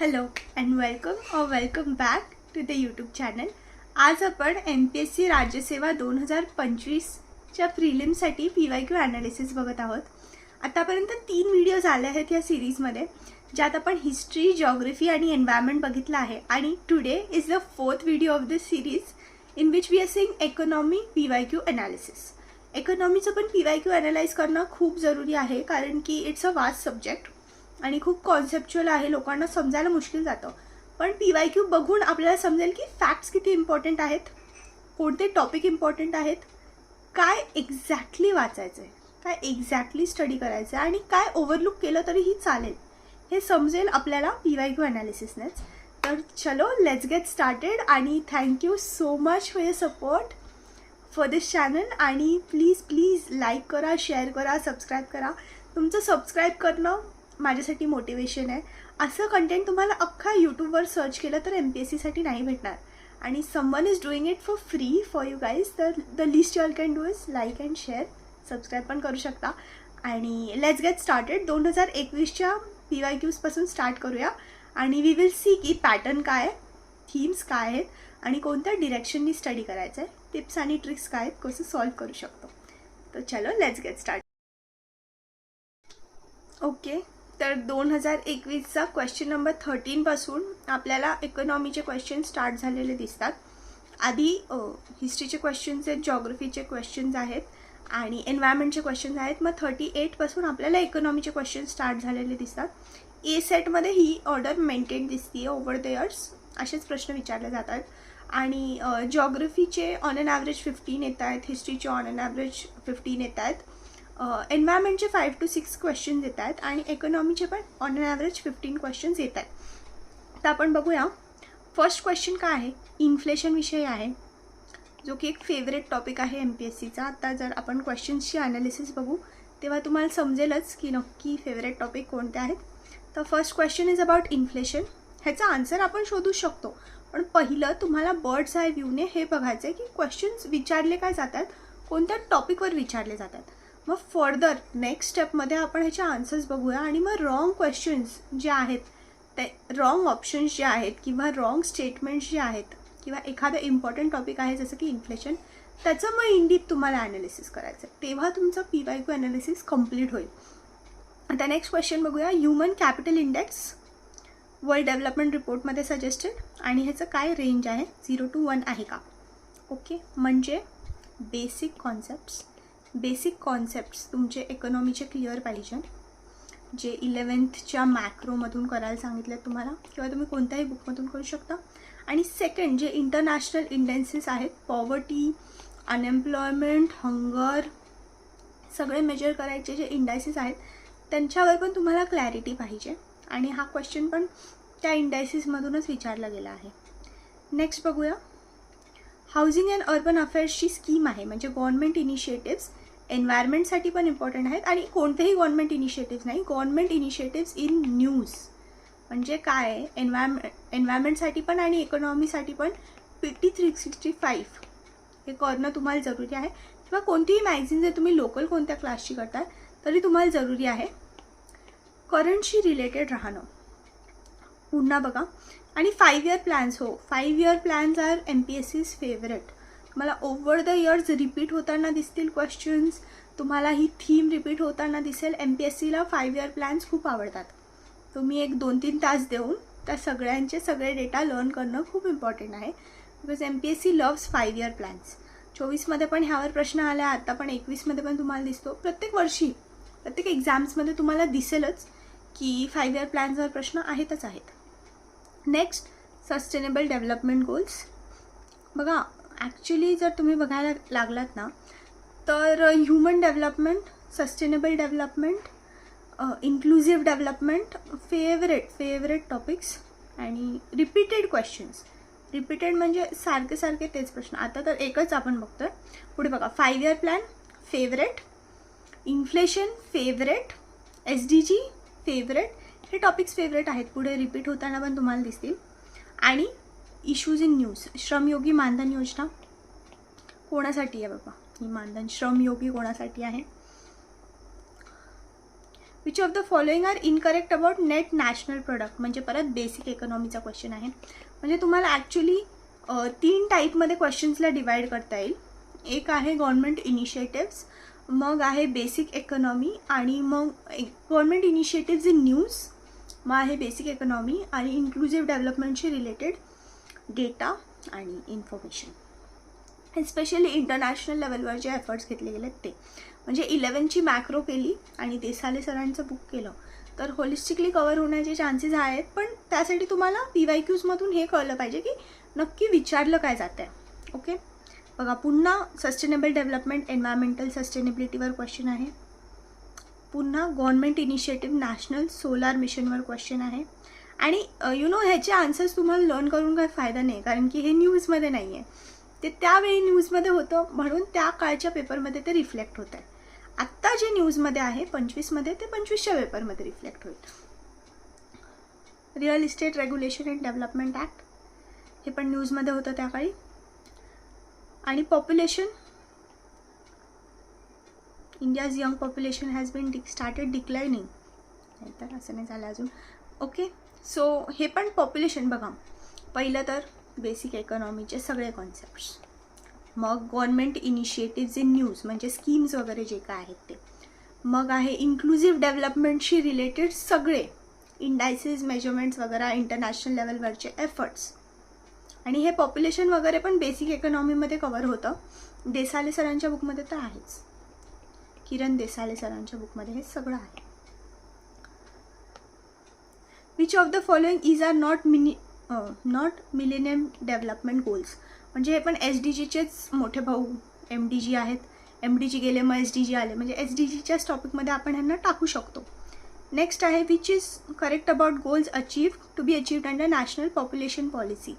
Hello and welcome or welcome back to the YouTube channel आज आपण M P S C राज्यसेवा दोन हजार पंचवीसच्या प्रिलिमसाठी पी वाय क्यू ॲनालिसिस बघत आहोत. आतापर्यंत तीन व्हिडिओज आले आहेत या सिरीजमध्ये ज्यात आपण हिस्ट्री जॉग्रफी आणि एन्व्हायरमेंट बघितलं आहे. आणि today is the fourth video of the series in which we are seeing economy P Y Q analysis इकॉनॉमीचं पण पी वाय क्यू ॲनालाइज करणं खूप जरुरी आहे कारण की इट्स अ वास्ट सब्जेक्ट आणि खूप कॉन्सेप्च्युअल आहे लोकांना समजायला मुश्किल जातं. पण पी वाय क्यू बघून आपल्याला समजेल की फॅक्ट्स किती इम्पॉर्टंट आहेत कोणते टॉपिक इम्पॉर्टंट आहेत काय एक्झॅक्टली वाचायचं आहे काय एक्झॅक्टली स्टडी करायचं आहे आणि काय ओव्हरलुक केलं तरीही चालेल. हे समजेल आपल्याला पी वाय क्यू अनालिसिसनेच तर चलो लेट्स गेट स्टार्टेड आणि thank you so much for your support for this channel आणि प्लीज प्लीज लाईक करा शेअर करा सबस्क्राईब करा. तुमचं सबस्क्राईब करणं माझ्यासाठी मोटिवेशन आहे. असं कंटेंट तुम्हाला अख्खा यूट्यूबवर सर्च केलं तर एम पी एस सीसाठी नाही भेटणार. आणि someone is doing it for free for you guys तर the list you all can do is like and share subscribe पण करू शकता. आणि लेट्स गेट स्टार्टेड दोन हजार एकवीसच्या पी वाय क्यूजपासून स्टार्ट करूया. आणि वी विल सी की पॅटर्न काय आहे थीम्स काय आहेत आणि कोणत्या डिरेक्शननी स्टडी करायचं आहे टिप्स आणि ट्रिक्स काय आहेत कसं सॉल्व करू शकतो. तर चलो लेट्स गेट स्टार्ट ओके तर दोन हजार एकवीसचा क्वेश्चन नंबर थर्टीनपासून आपल्याला इकॉनॉमीचे क्वेश्चन स्टार्ट झालेले दिसतात. आधी हिस्ट्रीचे क्वेश्चन्स आहेत जॉग्रफीचे क्वेश्चन्स आहेत आणि एन्व्हायरमेंटचे क्वेश्चन्स आहेत. मग थर्टी एटपासून आपल्याला इकॉनॉमीचे क्वेश्चन स्टार्ट झालेले दिसतात. ए सेटमध्ये ही ऑर्डर मेंटेन दिसते ओवर द इयर्स असेच प्रश्न विचारले जातात. आणि जॉग्रफीचे ऑन अन ॲव्हरेज फिफ्टीन येत आहेत हिस्ट्रीचे ऑन अन ॲव्हरेज फिफ्टीन येत आहेत. एन्व्हायरमेंटचे फाईव्ह टू सिक्स क्वेश्चन्स येत आहेत आणि इकॉनॉमीचे पण on an average fifteen questions येत आहेत. तर आपण बघूया. फर्स्ट क्वेश्चन काय आहे? इन्फ्लेशनविषयी आहे. जो की एक फेवरेट टॉपिक आहे एम पी एस सीचा आता जर आपण क्वेश्चन्सची ॲनालिसिस बघू तेव्हा तुम्हाला समजेलच की नक्की फेवरेट टॉपिक कोणते आहेत. तर first question is about inflation ह्याचा आन्सर आपण शोधू शकतो. पण पहिलं तुम्हाला बर्ड्स आय व्ह्यूने हे बघायचं आहे की क्वेश्चन्स विचारले काय जातात कोणत्या टॉपिकवर विचारले जातात. मग फर्दर नेक्स्ट स्टेपमध्ये आपण ह्याचे आन्सर्स बघूया आणि मग रॉंग क्वेश्चन्स जे आहेत ते रॉंग ऑप्शन्स जे आहेत किंवा रॉंग स्टेटमेंट्स जे आहेत किंवा एखादं इम्पॉर्टंट टॉपिक आहे जसं की इन्फ्लेशन त्याचं मग इंडीप तुम्हाला ॲनालिसिस करायचं आहे. तेव्हा तुमचं P Y Q analysis complete होईल. आता नेक्स्ट क्वेश्चन बघूया. Human capital index world development रिपोर्टमध्ये suggested आणि ह्याचं काय रेंज आहे? झिरो टू वन आहे का? ओके म्हणजे बेसिक कॉन्सेप्ट्स बेसिक कॉन्सेप्ट्स तुमचे इकॉनॉमीचे क्लिअर पाहिजे. जे इलेवन्थच्या मॅक्रोमधून करायला सांगितलं तुम्हाला किंवा तुम्ही कोणत्याही बुकमधून करू शकता. आणि सेकंड जे इंटरनॅशनल इंडेन्सेस आहेत पॉवर्टी अनएम्प्लॉयमेंट हंगर सगळे मेजर करायचे जे इंडायसेस आहेत त्यांच्यावर पण तुम्हाला क्लॅरिटी पाहिजे. आणि हा क्वेश्चन पण त्या इंडायसिसमधूनच विचारला गेला आहे. नेक्स्ट बघूया. हाऊसिंग अँड अर्बन अफेअर्सची स्कीम आहे म्हणजे गव्हर्नमेंट इनिशिएटिव्स एन्व्हायरमेंटसाठी पण इम्पॉर्टंट आहेत आणि कोणतेही गव्हर्नमेंट इनिशिएटिव्ह नाही. गव्हर्नमेंट इनिशिएटिव्स इन न्यूज म्हणजे काय? आहे एन्व्हायरमे एन्व्हायरमेंटसाठी पण आणि इकॉनॉमीसाठी पण P T three sixty five हे करणं तुम्हाला जरुरी आहे. किंवा कोणतीही मॅगझिन जर तुम्ही लोकल कोणत्या क्लासची करता तरी तुम्हाला जरुरी आहे करंटशी रिलेटेड राहणं. पुन्हा बघा. आणि फाईव्ह इयर प्लॅन्स हो. Five year plans are M P S C's favourite मला ओव्हर द इयर्स रिपीट होताना दिसतील क्वेश्चन्स तुम्हाला ही थीम रिपीट होताना दिसेल. एम पी एस सीला फाईव्ह इयर प्लॅन्स खूप आवडतात. तुम्ही एक दोन तीन तास देऊन त्या सगळ्यांचे सगळे डेटा लर्न करणं खूप इम्पॉर्टंट आहे. Because M P S C loves five year plans चोवीसमध्ये पण ह्यावर प्रश्न आला आता पण एकवीसमध्ये पण तुम्हाला दिसतो. प्रत्येक वर्षी प्रत्येक एक्झाम्समध्ये तुम्हाला दिसेलच की फाईव्ह इयर प्लॅन्सवर प्रश्न आहेतच आहेत. नेक्स्ट सस्टेनेबल डेव्हलपमेंट गोल्स बघा ॲक्च्युली जर तुम्ही बघायला लागलात ना तर human development sustainable development inclusive development favourite favourite topics आणि रिपीटेड क्वेश्चन्स रिपीटेड म्हणजे सारखे सारखे तेच प्रश्न. आता तर एकच आपण बघतो आहे पुढे बघा. Five year plan favourite inflation favourite S D G favourite हे टॉपिक्स फेवरेट आहेत. पुढे रिपीट होताना पण तुम्हाला दिसतील. आणि इश्यूज इन न्यूज. श्रमयोगी मानधन योजना कोणासाठी आहे बाबा? ही मानधन श्रमयोगी कोणासाठी आहे? Which of the following are incorrect about net national product म्हणजे परत बेसिक इकॉनॉमीचा क्वेश्चन आहे. म्हणजे तुम्हाला ॲक्च्युली तीन टाईपमध्ये क्वेश्चन्सला डिवाईड करता येईल. एक आहे गव्हर्नमेंट इनिशिएटिव्स मग आहे बेसिक इकॉनॉमी आणि मग गव्हर्नमेंट इनिशिएटिव्ज इन न्यूज मग आहे बेसिक इकॉनॉमी आणि इन्क्लुझिव्ह डेव्हलपमेंटशी रिलेटेड डेटा आणि इन्फॉर्मेशन स्पेशली इंटरनॅशनल लेवलवर जे एफर्ट्स घेतले गेले ते. म्हणजे इलेवनची मॅक्रो केली आणि देसाले सरांचं बुक केलं. तर होलिस्टिकली कवर होण्याचे चान्सेस आहेत पण त्यासाठी तुम्हाला पी वाय क्यूजमधून हे कळलं पाहिजे की नक्की विचारलं काय जातं आहे ओके बघा पुन्हा सस्टेनेबल डेव्हलपमेंट एन्व्हायरमेंटल सस्टेनेबिलिटीवर क्वेश्चन आहे. पुन्हा गव्हर्नमेंट इनिशिएटिव्ह नॅशनल सोलार मिशनवर क्वेश्चन आहे. आणि यु नो ह्याचे आन्सर्स तुम्हाला लर्न करून काय फायदा नाही कारण की हे न्यूजमध्ये नाही आहे ते त्यावेळी न्यूजमध्ये होतं म्हणून त्या काळच्या पेपरमध्ये ते रिफ्लेक्ट होत आहे. आत्ता जे न्यूजमध्ये आहे पंचवीसमध्ये ते पंचवीसच्या पेपरमध्ये रिफ्लेक्ट होईल. Real estate regulation and development act हे पण न्यूजमध्ये होतं त्या काळी आणि population India's young population has been de started declining तर असं नाही झालं अजून. ओके सो हे पण पॉप्युलेशन बघा. पहिलं तर बेसिक इकॉनॉमीचे सगळे कॉन्सेप्ट्स मग गव्हर्नमेंट इनिशिएटिव्ज इन न्यूज म्हणजे स्कीम्स वगैरे जे काय आहेत ते. मग आहे इन्क्लुझिव्ह डेव्हलपमेंटशी रिलेटेड सगळे इंडायसिस मेजरमेंट्स वगैरे इंटरनॅशनल लेवलवरचे एफर्ट्स आणि हे पॉप्युलेशन वगैरे पण बेसिक इकॉनॉमीमध्ये कवर होतं. देसाले सरांच्या बुकमध्ये तर आहेच. किरण देसाले सरांच्या बुकमध्ये हे सगळं आहे. Which of the following is are not mini not millennium development goals म्हणजे हे पण एस डी जीचेच मोठे भाऊ एम डी जी आहेत. एम डी जी गेले मग एस डी जी आले. म्हणजे एस डी जीच्याच टॉपिकमध्ये आपण ह्यांना टाकू शकतो. नेक्स्ट आहे which is correct about goals achieve to be achieved under national population policy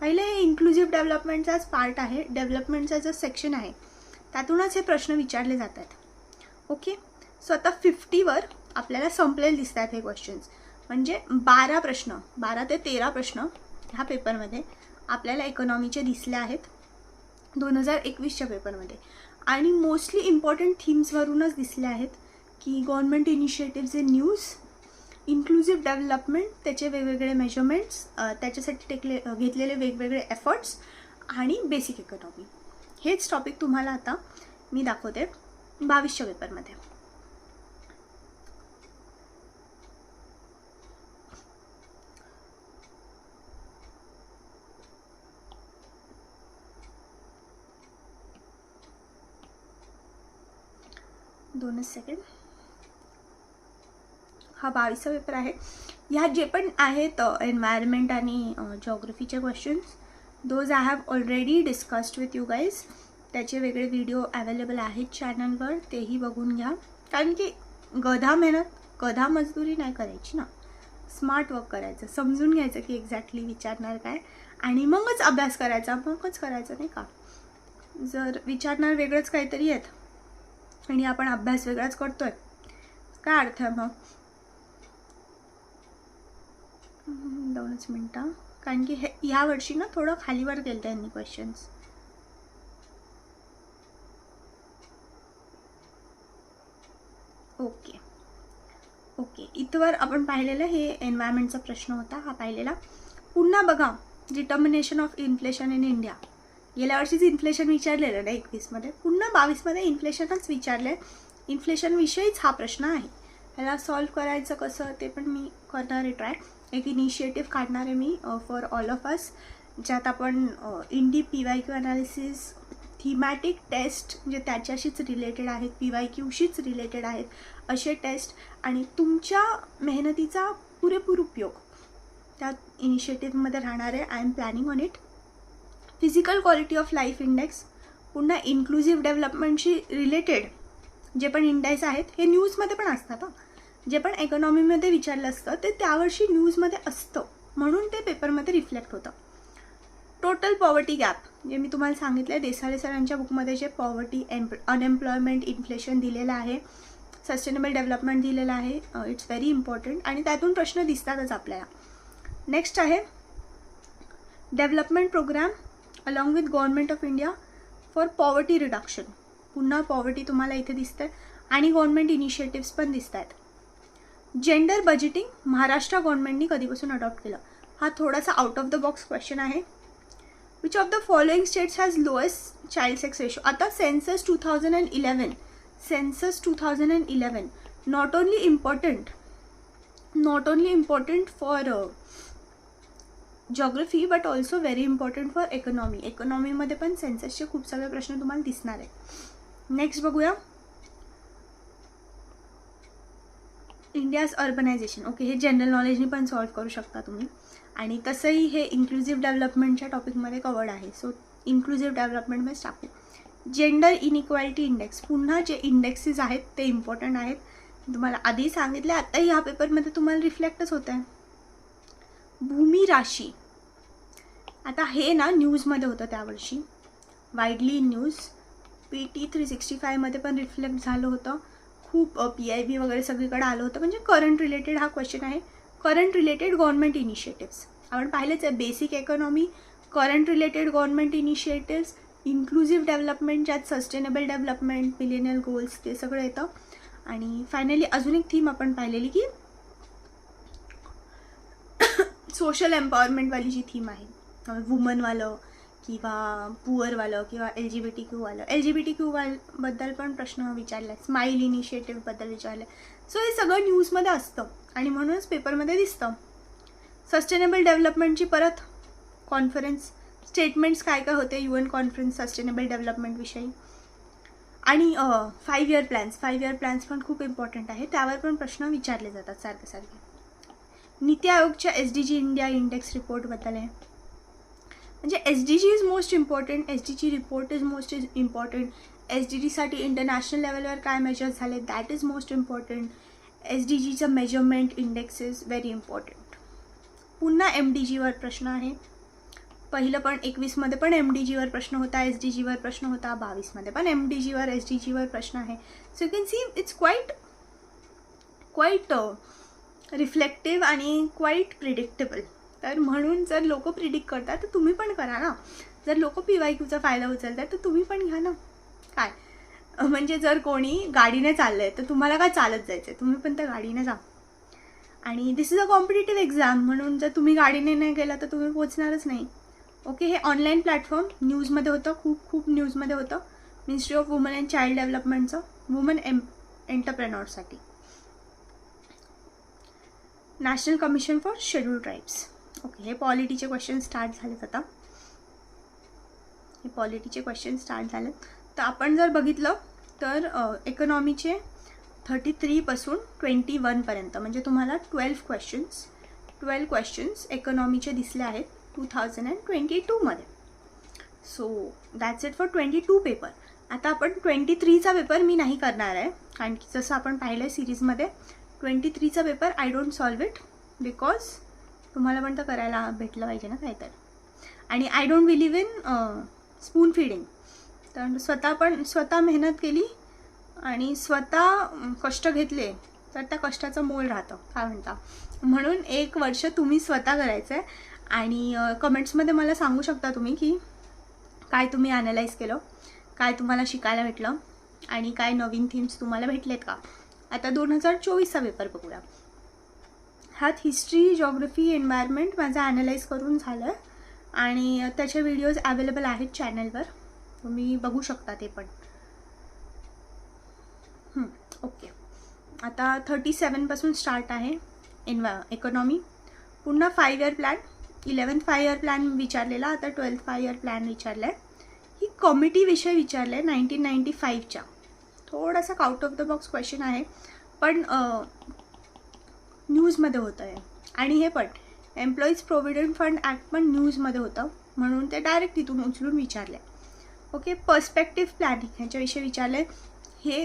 पहिले हे इन्क्लुझिव्ह डेव्हलपमेंटचाच पार्ट आहे. डेव्हलपमेंटचा जो सेक्शन आहे त्यातूनच हे प्रश्न विचारले जातात. ओके सो आता फिफ्टीवर आपल्याला संपलेले दिसत आहेत हे क्वेश्चन्स म्हणजे बारा प्रश्न बारा ते तेरा प्रश्न ह्या पेपरमध्ये आपल्याला इकॉनॉमीचे दिसले आहेत दोन हजार एकवीसच्या पेपरमध्ये. आणि मोस्टली इम्पॉर्टंट थीम्सवरूनच दिसले आहेत की government initiatives in news inclusive development त्याचे वेगवेगळे मेजरमेंट्स त्याच्यासाठी टेकले घेतलेले वेगवेगळे एफर्ट्स आणि बेसिक इकॉनॉमी हेच टॉपिक तुम्हाला आता मी दाखवते बावीसच्या पेपरमध्ये दोनच सेकंड हा बावीसचा पेपर आहे. ह्या जे पण आहेत एन्व्हायरमेंट आणि जॉग्रफीचे questions those I have already discussed with you guys त्याचे वेगळे व्हिडिओ अवेलेबल आहेत चॅनलवर तेही बघून घ्या. कारण की गधा मेहनत गधा मजदुरी नाही करायची ना. स्मार्ट वर्क करायचं समजून घ्यायचं की एक्झॅक्टली विचारणार काय. आणि मगच अभ्यास करायचा मगच करायचं नाही का? जर विचारणार वेगळंच काहीतरी आहेत आणि आपण अभ्यास वेगळाच करतोय. काय अर्थ आहे मग? दोनच मिनटं. कारण की हे ह्या वर्षी ना थोडं खालीवर गेलं त्यांनी क्वेश्चन्स ओके. ओके. इथवर आपण पाहिलेलं हे एन्व्हायरमेंटचा प्रश्न होता. हा पाहिलेला. पुन्हा बघा. Determination of inflation in India गेल्या वर्षीच इन्फ्लेशन विचारलेलं ना एकवीसमध्ये पुन्हा बावीसमध्ये इन्फ्लेशनच विचारले इन्फ्लेशनविषयीच हा प्रश्न आहे. ह्याला सॉल्व करायचं कसं ते पण मी करणार आहे ट्राय एक इनिशिएटिव्ह काढणार आहे मी फॉर ऑल ऑफ अस ज्यात आपण in the P Y Q analysis thematic test म्हणजे त्याच्याशीच रिलेटेड आहेत पी वाय क्यूशीच रिलेटेड आहेत असे टेस्ट आणि तुमच्या मेहनतीचा पुरेपूर उपयोग. त्या इनिशिएटिव्हमध्ये राहणार आहे I am planning on it physical quality of life index पुन्हा इन्क्लुझिव्ह डेव्हलपमेंटशी रिलेटेड जे पण इंडेक्स आहेत हे न्यूजमध्ये पण असतात हां. जे पण इकॉनॉमीमध्ये विचारलं असतं ते त्यावर्षी न्यूजमध्ये असतं. म्हणून ते पेपरमध्ये रिफ्लेक्ट होतं. टोटल पॉवर्टी गॅप जे मी तुम्हाला सांगितलं आहे देसाळे सरांच्या बुकमध्ये जे पॉवर्टी एम्प अनएम्प्लॉयमेंट इन्फ्लेशन दिलेलं आहे सस्टेनेबल डेव्हलपमेंट दिलेलं आहे इट्स व्हेरी इम्पॉर्टंट आणि त्यातून प्रश्न दिसतातच आपल्याला. नेक्स्ट आहे development program along with government of India for poverty reduction पुन्हा पॉवर्टी तुम्हाला इथे दिसतं आणि गव्हर्नमेंट इनिशिएटिव्स पण दिसत आहेत जेंडर बजेटिंग महाराष्ट्र गव्हर्नमेंटनी कधीपासून अडॉप्ट केलं? हा थोडासा out of the box question आहे. Which of the following states has lowest child sex ratio आता census two thousand and eleven census two thousand and eleven not only important not only important for geography but also very important for economy इकॉनॉमीमध्ये पण सेन्ससचे खूप सगळे प्रश्न तुम्हाला दिसणार आहे next बघूया. इंडियाज अर्बनायझेशन ओके हे जनरल नॉलेजने पण सॉल्व करू शकता तुम्ही. आणि तसंही हे इन्क्लुझिव्ह डेव्हलपमेंटच्या टॉपिकमध्ये कवर्ड आहे. सो इन्क्लुझिव्ह डेव्हलपमेंटमध्ये टाकेल जेंडर इनइक्वॅलिटी इंडेक्स पुन्हा जे इंडेक्सेस आहेत ते इम्पॉर्टंट आहेत. तुम्हाला आधी सांगितले आत्ताही ह्या पेपरमध्ये तुम्हाला रिफ्लेक्टच होत आहे भूमी राशी. आता हे ना न्यूजमध्ये होतं त्यावर्षी. Widely news P T three sixty फायमध्ये पण रिफ्लेक्ट झालं होतं. खूप पी आय बी वगैरे सगळीकडे आलं होतं. म्हणजे करंट रिलेटेड हा क्वेश्चन आहे. करंट रिलेटेड गव्हर्नमेंट इनिशिएटिव्स आपण पाहिलेच आहे basic economy current related government initiatives inclusive development ज्यात सस्टेनेबल डेव्हलपमेंट मिलेनियल गोल्स ते सगळं येतं. आणि फायनली अजून एक थीम आपण पाहिलेली की सोशल एम्पॉवरमेंटवाली जी थीम आहे. वुमनवालं किंवा पुअरवालं किंवा एल जी बी टी क्यूवालं एल जी बी टी क्यूवालबद्दल पण प्रश्न विचारला आहे स्माईल इनिशिएटिव्हबद्दल विचारलं आहे सो हे सगळं न्यूजमध्ये असतं आणि म्हणूनच पेपरमध्ये दिसतं. सस्टेनेबल डेव्हलपमेंटची परत कॉन्फरन्स स्टेटमेंट्स काय काय होते यू एन कॉन्फरन्स सस्टेनेबल डेव्हलपमेंटविषयी आणि five year plans five year plans पण खूप इम्पॉर्टंट आहे. त्यावर पण प्रश्न विचारले जातात सारखे सारखे. नीती आयोगच्या S D G India index रिपोर्टबद्दल आहे. म्हणजे S D G is most important S D G report is most is important S D जीसाठी international लेवलवर काय मेजर्स झाले that is most important S D जीचं measurement index is very important पुन्हा M D जीवर प्रश्न आहे. पहिलं पण एकवीसमध्ये पण एम डी जीवर प्रश्न होता एस डी जीवर प्रश्न होता बावीसमध्ये पण एम डी जीवर एस डी जीवर प्रश्न आहे. So you can see it's quite quite reflective आणि क्वाईट प्रिडिक्टेबल तर म्हणून जर लोक प्रिडिक्ट करतात तर तुम्ही पण करा ना. जर लोक पी वाय क्यूचा फायदा उचलतात तर तुम्ही पण घ्या ना. काय? म्हणजे जर कोणी गाडीने चाललं आहे तर तुम्हाला काय चालत जायचं आहे तुम्ही पण त्या गाडीने जा. आणि this is a competitive exam म्हणून जर तुम्ही गाडीने नाही गेला तर तुम्ही पोचणारच नाही. ओके हे ऑनलाईन प्लॅटफॉर्म न्यूजमध्ये होतं खूप खूप न्यूजमध्ये होतं. Ministry of woman and child डेव्हलपमेंटचं woman M एंटरप्रेनॉरसाठी national commission for schedule tribes okay हे पॉलिटीचे क्वेश्चन स्टार्ट झालेत आता. हे पॉलिटीचे क्वेश्चन स्टार्ट झालेत. तर आपण जर बघितलं तर इकॉनॉमीचे थर्टी थ्रीपासून ट्वेंटी वनपर्यंत म्हणजे तुम्हाला ट्वेल्व क्वेश्चन्स ट्वेल्व क्वेश्चन्स इकॉनॉमीचे दिसले आहेत टू थाउजंड अँड ट्वेंटी टूमध्ये so that's it for twenty two paper आता आपण ट्वेंटी थ्रीचा पेपर मी नाही करणार आहे कारण की जसं आपण पाहिलं आहे सिरीजमध्ये twenty थ्रीचा paper I don't solve it because तुम्हाला पण तर करायला भेटलं पाहिजे ना काहीतरी. आणि I don't believe in spoon feeding तर स्वतः पण स्वतः मेहनत केली आणि स्वतः कष्ट घेतले तर त्या कष्टाचं मोल राहतं. काय म्हणता? म्हणून एक वर्ष तुम्ही स्वतः करायचं आहे आणि कमेंट्समध्ये मला सांगू शकता तुम्ही की काय तुम्ही ॲनालाइज केलं काय तुम्हाला शिकायला भेटलं आणि काय नवीन थीम्स तुम्हाला भेटलेत का? आता दोन हजार चोवीसचा पेपर बघूया. ह्यात हिस्ट्री जॉग्रफी एन्व्हायरमेंट माझं ॲनालाइज करून झालं. आहे आणि त्याचे व्हिडिओज अवेलेबल आहेत चॅनलवर तुम्ही बघू शकता ते पण. ओके आता थर्टी सेवनपासून स्टार्ट आहे एन्वा इकॉनॉमी पुन्हा five year plan eleven five year plan विचारलेला आता ट्वेल्थ फाय इयर प्लॅन विचारला आहे ही कॉमिटीविषयी विचारलं आहे नाईन्टीन नाईन्टी फाईव्हच्या थोडासा out of the box question आहे. पण न्यूजमध्ये होतं आहे. आणि हे पण एम्प्लॉईज प्रोव्हिडंट फंड ॲक्ट पण न्यूजमध्ये होतं म्हणून ते डायरेक्ट तिथून उचलून विचारले. ओके पर्स्पेक्टिव्ह प्लॅनिंग ह्याच्याविषयी विचारले. हे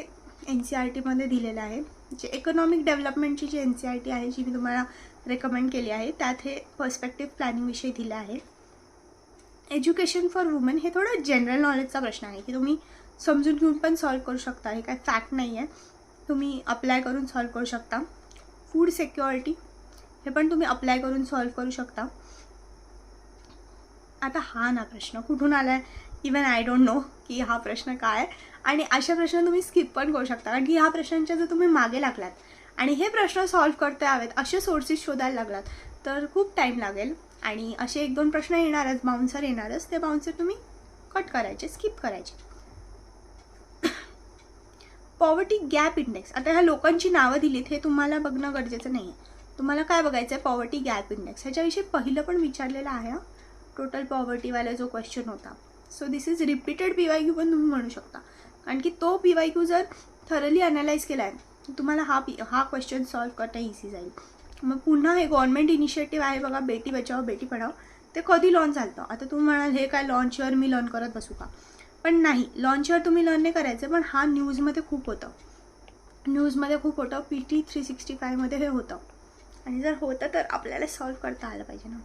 एन सी आर टीमध्ये दिलेलं आहे. जे इकॉनॉमिक डेव्हलपमेंटची जी एन सी आर टी आहे जी मी तुम्हाला रेकमेंड केली आहे त्यात हे पर्स्पेक्टिव्ह प्लॅनिंगविषयी दिलं आहे. एज्युकेशन फॉर वुमन हे थोडं जनरल नॉलेजचा प्रश्न आहे की तुम्ही समजून घेऊन पण सॉल्व करू शकता. हे काय फॅक्ट नाही आहे तुम्ही अप्लाय करून सॉल्व करू शकता. फूड सिक्युरिटी हे पण तुम्ही अप्लाय करून सॉल्व करू शकता. आता हा ना प्रश्न कुठून आला आहे इवन आय डोंट नो की हा प्रश्न काय? आहे आणि अशा प्रश्न तुम्ही स्किप पण करू शकता कारण की ह्या प्रश्नांच्या जर तुम्ही मागे लागलात आणि हे प्रश्न सॉल्व्ह करता यावेत असे सोर्सेस शोधायला लागलात तर खूप टाईम लागेल. आणि असे एक दोन प्रश्न येणारच बाउन्सर येणारच ते बाउन्सर तुम्ही कट करायचे स्किप करायचे. पॉवर्टी गॅप इंडेक्स आता ह्या लोकांची नावं दिलीत हे तुम्हाला बघणं गरजेचं नाही आहे तुम्हाला काय बघायचं आहे पॉवर्टी गॅप इंडेक्स ह्याच्याविषयी पहिलं पण विचारलेलं आहे टोटल पॉवर्टीवाला जो क्वेश्चन होता. So this is repeated P Y Q पण तुम्ही म्हणू शकता. कारण की तो पी वाय क्यू जर थरली अनालाइज केला आहे तुम्हाला हा पी हा क्वेश्चन सॉल्व्ह करता इझी जाईल. मग पुन्हा हे गव्हर्नमेंट इनिशिएटिव्ह आहे बघा बेटी बचाव बेटी पढाव ते कधी लॉन्च झालं आता तुम्ही म्हणाल हे काय लॉन्चवर मी लॉन करत बसू का? पण नाही लॉन्चवर तुम्ही लर्न नाही करायचं पण हा न्यूजमध्ये खूप होतं. न्यूजमध्ये खूप होतं पी टी थ्री सिक्स्टी फायमध्ये हे होतं. आणि जर होतं तर आपल्याला सॉल्व्ह करता आलं पाहिजे ना.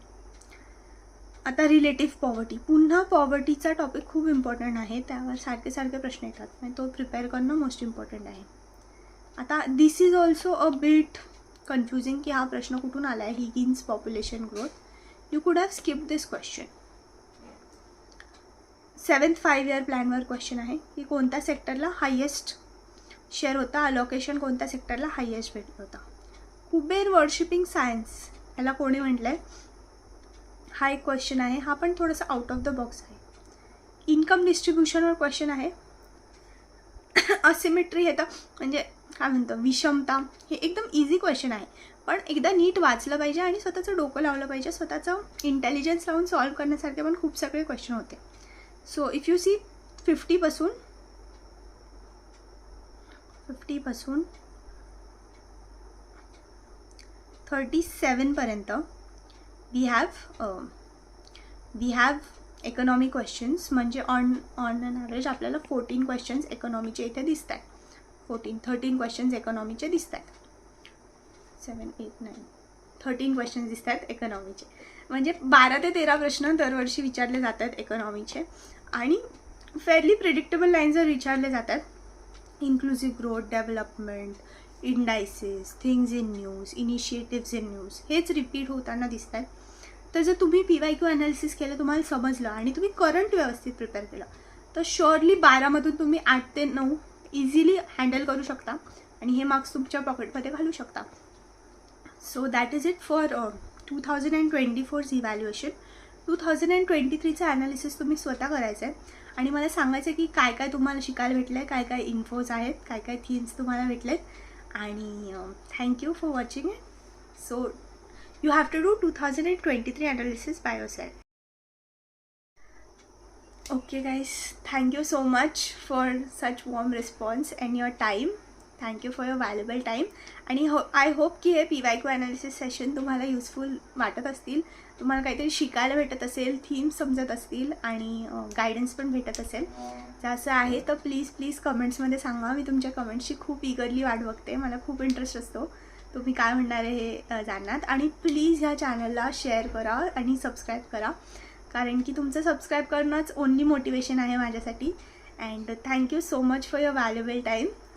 आता रिलेटिव्ह पॉवर्टी पुन्हा पॉवर्टीचा टॉपिक खूप इम्पॉर्टंट आहे. त्यावर सारखे सारखे प्रश्न येतात. म्हणजे तो प्रिपेअर करणं मोस्ट इम्पॉर्टंट आहे. आता this is also a bit confusing की हा प्रश्न कुठून आला आहे Higgins population growth you could have skip this question seventh five year प्लॅनवर question आहे की कोणत्या सेक्टरला हायेस्ट शेअर होता अलोकेशन कोणत्या सेक्टरला हायेस्ट भेटत होता? कुबेर वर्शिपिंग सायन्स याला कोणी म्हटलं आहे हा एक क्वेश्चन आहे. हा पण थोडंसं आउट ऑफ द बॉक्स आहे. इन्कम डिस्ट्रीब्युशनवर क्वेश्चन आहे. असिमेट्री हे तर म्हणजे काय म्हणतो विषमता हे एकदम इझी क्वेश्चन आहे. पण एकदा नीट वाचलं पाहिजे आणि स्वतःचं डोकं लावलं पाहिजे. स्वतःचं इंटेलिजन्स लावून सॉल्व्ह करण्यासारखे पण खूप सगळे क्वेश्चन होते. सो इफ यू सी फिफ्टीपासून फिफ्टीपासून thirty सेवनपर्यंत we have we have economy questions म्हणजे ऑन ऑन अन ॲव्हरेज आपल्याला फोर्टीन क्वेश्चन्स इकॉनॉमीचे इथे दिसत आहेत फोर्टीन थर्टीन क्वेश्चन्स इकॉनॉमीचे दिसत आहेत seven eight nine thirteen questions दिसत आहेत इकॉनॉमीचे म्हणजे बारा ते तेरा प्रश्न दरवर्षी विचारले जात आहेत इकॉनॉमीचे आणि फेअरली प्रिडिक्टेबल लाईन्स जर विचारले जातात inclusive growth development indices things in news initiatives in news हेच रिपीट होताना दिसत आहेत तर जर तुम्ही पी वाय क्यू अनालिसिस केलं तुम्हाला समजलं आणि तुम्ही करंट व्यवस्थित प्रिपेअर केलं तर शुअरली बारामधून तुम्ही आठ ते नऊ इझिली हँडल करू शकता आणि हे मार्क्स तुमच्या पॉकेटमध्ये घालू शकता. So that is it for two thousand and twenty फोरचं evaluation two thousand and twenty थ्रीचं analysis तुम्ही स्वतः करायचं आहे आणि मला सांगायचं आहे की काय काय तुम्हाला शिकायला भेटलं आहे काय काय इन्फोज आहेत काय काय थीम्स तुम्हाला भेटले आहेत आणि thank you for watching it so you have to you have to do 2023 analysis by yourself. Okay guys. Thank you so much for such warm response and your time. Thank you for your your time आणि हो I hope की हे P Y Q analysis session तुम्हाला useful वाटत असतील. तुम्हाला काहीतरी शिकायला भेटत असेल थीम्स समजत असतील आणि गायडन्स पण भेटत असेल. जर असं आहे तर प्लीज प्लीज कमेंट्समध्ये सांगा. मी तुमच्या कमेंट्सची खूप इगरली वाट बघते. मला खूप इंटरेस्ट असतो. तुम्ही काय म्हणणार आहे हे जाणण्यात आणि प्लीज ह्या चॅनलला शेअर करा आणि सबस्क्राईब करा. कारण की तुमचं सबस्क्राईब करणंच ओनली मोटिवेशन आहे माझ्यासाठी. And thank you so much for your valuable time